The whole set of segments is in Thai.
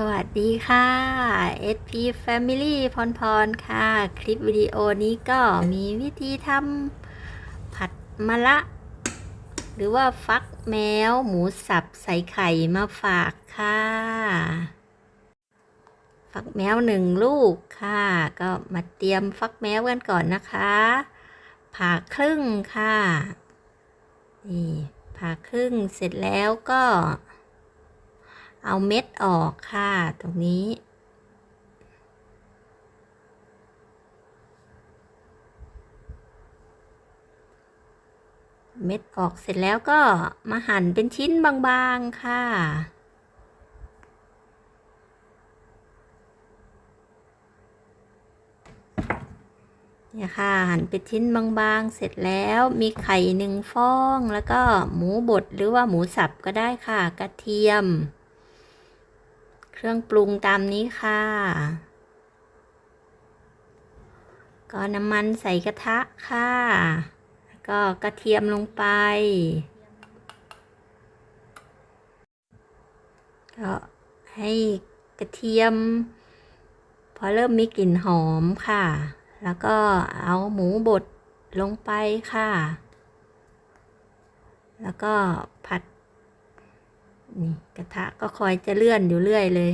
สวัสดีค่ะ SP Family พรพรค่ะ คลิปวิดีโอนี้ก็มีวิธีทำผัดมะละ หรือว่าฟักแมวหมูสับใส่ไข่มาฝากค่ะ ฟักแมวหนึ่งลูกค่ะ ก็มาเตรียมฟักแมวกันก่อนนะคะ ผ่าครึ่งค่ะ นี่ผ่าครึ่งเสร็จแล้วก็ เอาเม็ดออกค่ะ ตรงนี้ เม็ดออกเสร็จแล้วก็มาหั่นเป็นชิ้นบางๆค่ะเนี่ยค่ะหั่นเป็นชิ้นบางๆ เสร็จแล้วมีไข่หนึ่งฟอง แล้วก็หมูบดหรือว่าหมูสับก็ได้ค่ะ กระเทียม เครื่องปรุงตามนี้ค่ะ ก็น้ำมันใส่กระทะค่ะ ก็กระเทียมลงไป ก็ให้กระเทียม พอเริ่มมีกลิ่นหอมค่ะ แล้วก็เอาหมูบดลงไปค่ะ แล้วก็ผัด นี่กระทะก็คอยจะเลื่อนอยู่เรื่อยเลย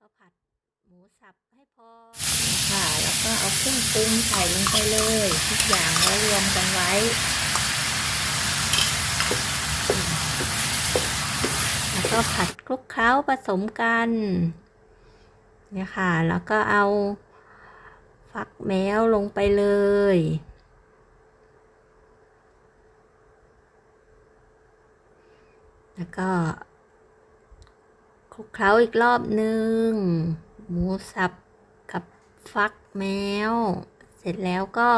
ก็ผัดหมูสับให้พอค่ะแล้วก็เอาเครื่องปรุงใส่ลงไปเลยทุกอย่างแล้วรวมกันไว้แล้วก็ผัดคลุกเคล้าผสมกันเนี่ยค่ะ แล้วก็เอาฟักแมวลงไปเลยแล้วก็ คลุกเคล้าอีกรอบหนึ่งหมูสับกับฟักแมว เสร็จแล้วก็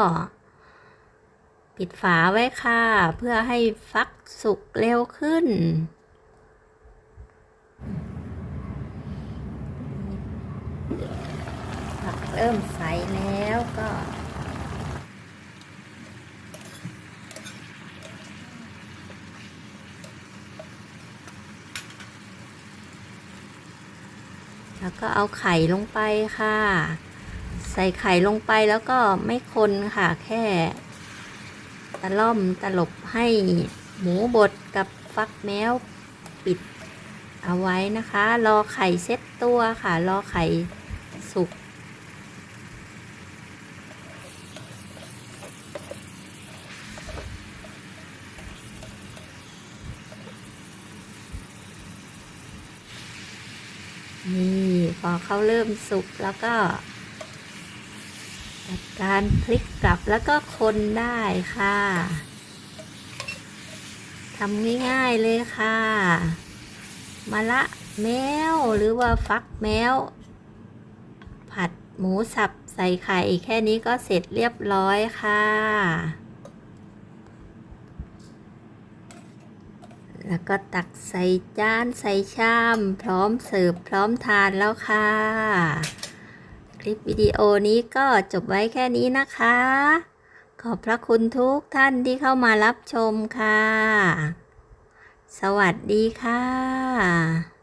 ปิดฝาไว้ค่ะ เพื่อให้ฟักสุกเร็วขึ้นผักเริ่มใสแล้วก็ แล้วก็เอาไข่ลงไปค่ะ ใส่ไข่ลงไปแล้วก็ไม่คนค่ะ แค่ตะล่อมตลบให้หมูบดกับฟักแมวปิดเอาไว้นะคะ รอไข่เซ็ตตัวค่ะ รอไข่สุกนี่ พอเขาเริ่มสุกแล้วก็จัดการพลิกกลับแล้วก็คนได้ค่ะทำง่ายๆเลยค่ะมะละแมวหรือว่าฟักแมว ผัดหมูสับใส่ไข่แค่นี้ก็เสร็จเรียบร้อยค่ะ แล้วก็ตักใส่จานใส่ชาม พร้อมเสิร์ฟพร้อมทานแล้วค่ะ คลิปวิดีโอนี้ก็จบไว้แค่นี้นะคะ ขอบพระคุณทุกท่านที่เข้ามารับชมค่ะ สวัสดีค่ะ